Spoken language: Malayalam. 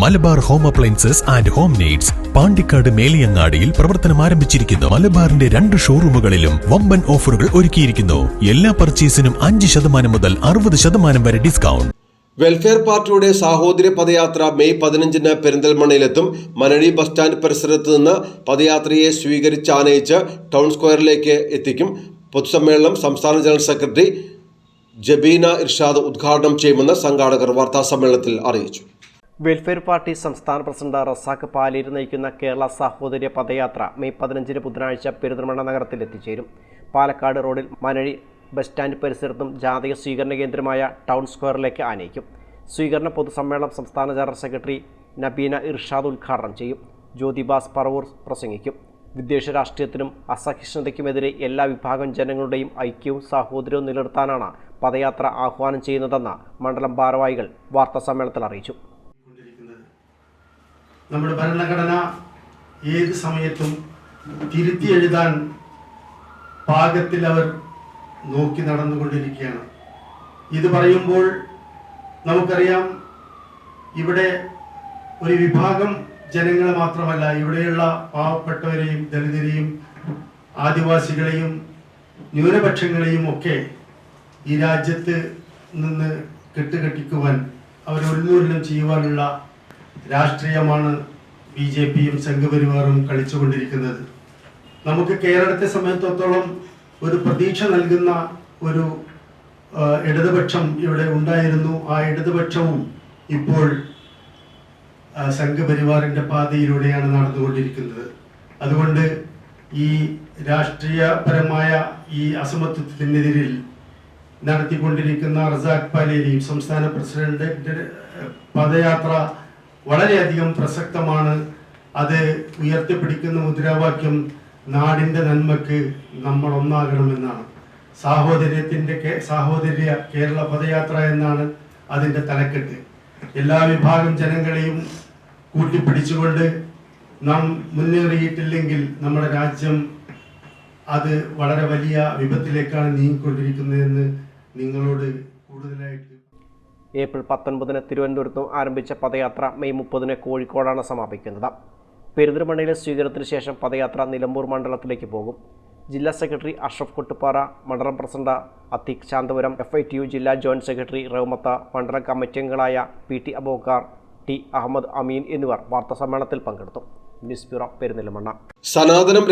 Malabar home appliances and home needs Pandikkad മേലിയങ്ങാടിയിൽ പ്രവർത്തനം ആരംഭിച്ചിരിക്കുന്നു. മലബാറിന്റെ രണ്ട് ഷോറൂമുകളിലും വമ്പൻ ഓഫറുകൾ ഒരുക്കിയിരിക്കുന്നു. എല്ലാ പർച്ചേസിനും അഞ്ച് ശതമാനം മുതൽ അറുപത് ശതമാനം വരെ ഡിസ്കൗണ്ട്. വെൽഫെയർ പാർട്ടിയുടെ സാഹോദര്യ പദയാത്ര മെയ് പതിനഞ്ചിന് പെരിന്തൽമണ്ണയിലെത്തും. മനഴി ബസ് സ്റ്റാൻഡ് പരിസരത്ത് നിന്ന് പദയാത്രയെ സ്വീകരിച്ച് ആനയിച്ച് ടൗൺ സ്ക്വയറിലേക്ക് എത്തിക്കും. പൊതുസമ്മേളനം സംസ്ഥാന ജനറൽ സെക്രട്ടറി ജബീന ഇർഷാദ് ഉദ്ഘാടനം ചെയ്യുമെന്ന് സംഘാടകർ വാർത്താസമ്മേളനത്തിൽ അറിയിച്ചു. വെൽഫെയർ പാർട്ടി സംസ്ഥാന പ്രസിഡന്റ് റസാഖ് പാലീർ നയിക്കുന്ന കേരള സാഹോദര്യ പദയാത്ര മെയ് പതിനഞ്ചിന് ബുധനാഴ്ച പെരുന്തൽമണ്ണ നഗരത്തിൽ എത്തിച്ചേരും. പാലക്കാട് റോഡിൽ മനഴി ബസ് സ്റ്റാൻഡ് പരിസരത്തും ജാതക സ്വീകരണ കേന്ദ്രമായ ടൗൺ സ്ക്വയറിലേക്ക് ആനയിക്കും. സ്വീകരണ പൊതുസമ്മേളനം സംസ്ഥാന ജനറൽ സെക്രട്ടറി നബീന ഇർഷാദ് ഉദ്ഘാടനം ചെയ്യും. ജ്യോതിബാസ് പറവൂർ പ്രസംഗിക്കും. വിദ്വേഷ രാഷ്ട്രീയത്തിനും അസഹിഷ്ണുതയ്ക്കുമെതിരെ എല്ലാ വിഭാഗം ജനങ്ങളുടെയും ഐക്യവും സാഹോദര്യവും നിലനിർത്താനാണ് പദയാത്ര ആഹ്വാനം ചെയ്യുന്നതെന്ന് മണ്ഡലം ഭാരവാഹികൾ വാർത്താസമ്മേളനത്തിൽ അറിയിച്ചു. നമ്മുടെ ഭരണഘടന ഏത് സമയത്തും തിരുത്തി എഴുതാൻ പാകത്തിൽ അവർ നോക്കി നടന്നുകൊണ്ടിരിക്കുകയാണ്. ഇത് പറയുമ്പോൾ നമുക്കറിയാം ഇവിടെ ഒരു വിഭാഗം ജനങ്ങളെ മാത്രമല്ല ഇവിടെയുള്ള പാവപ്പെട്ടവരെയും ദളിതരെയും ആദിവാസികളെയും ന്യൂനപക്ഷങ്ങളെയും ഒക്കെ ഈ രാജ്യത്ത് നിന്ന് കെട്ടുകെട്ടിക്കുവാൻ അവർ ഉന്മൂലനം ചെയ്യുവാനുള്ള രാഷ്ട്രീയമാണ് ബി ജെ പിയും സംഘപരിവാറും കളിച്ചുകൊണ്ടിരിക്കുന്നത്. നമുക്ക് കേരളത്തെ സംബന്ധിച്ചിടത്തോളം ഒരു പ്രതീക്ഷ നൽകുന്ന ഒരു ഇടതുപക്ഷം ഇവിടെ ഉണ്ടായിരുന്നു. ആ ഇടതുപക്ഷവും ഇപ്പോൾ സംഘപരിവാറിന്റെ പാതയിലൂടെയാണ് നടന്നുകൊണ്ടിരിക്കുന്നത്. അതുകൊണ്ട് ഈ രാഷ്ട്രീയപരമായ ഈ അസമത്വത്തിനെതിരിൽ നടത്തിക്കൊണ്ടിരിക്കുന്ന റസാഖ് പാലേരിയും സംസ്ഥാന പ്രസിഡന്റിന്റെ പദയാത്ര വളരെയധികം പ്രസക്തമാണ്. അത് ഉയർത്തിപ്പിടിക്കുന്ന മുദ്രാവാക്യം നാടിന്റെ നന്മയ്ക്ക് നമ്മൾ ഒന്നാകണമെന്നാണ്. സാഹോദര്യത്തിന്റെ സാഹോദര്യ കേരള പദയാത്ര എന്നാണ് അതിന്റെ തലക്കെട്ട്. എല്ലാ വിഭാഗം ജനങ്ങളെയും കൂട്ടിപ്പിടിച്ചുകൊണ്ട് നാം മുന്നേറിയിട്ടില്ലെങ്കിൽ നമ്മുടെ രാജ്യം അത് വളരെ വലിയ വിപത്തിലേക്കാണ് നീങ്ങിക്കൊണ്ടിരിക്കുന്നതെന്ന് നിങ്ങളോട് ഏപ്രിൽ പത്തൊൻപതിന് തിരുവനന്തപുരത്തും ആരംഭിച്ച പദയാത്ര മെയ് മുപ്പതിന് കോഴിക്കോടാണ് സമാപിക്കുന്നത്. പെരുന്തൽമണ്ണയിലെ സ്വീകരണത്തിന് ശേഷം പദയാത്ര നിലമ്പൂർ മണ്ഡലത്തിലേക്ക് പോകും. ജില്ലാ സെക്രട്ടറി അഷ്റഫ് കൊട്ടുപ്പാറ മണ്ഡലം president Atheeq Shanthapuram F I T U ജില്ലാ ജോയിന്റ് സെക്രട്ടറി റഹ്മത്ത മണ്ഡലം കമ്മിറ്റി അംഗങ്ങളായ P T Abookkar T Ahammed Ameen എന്നിവർ വാർത്താസമ്മേളനത്തിൽ പങ്കെടുത്തു. News bureau Perinthalmanna. സനാതനം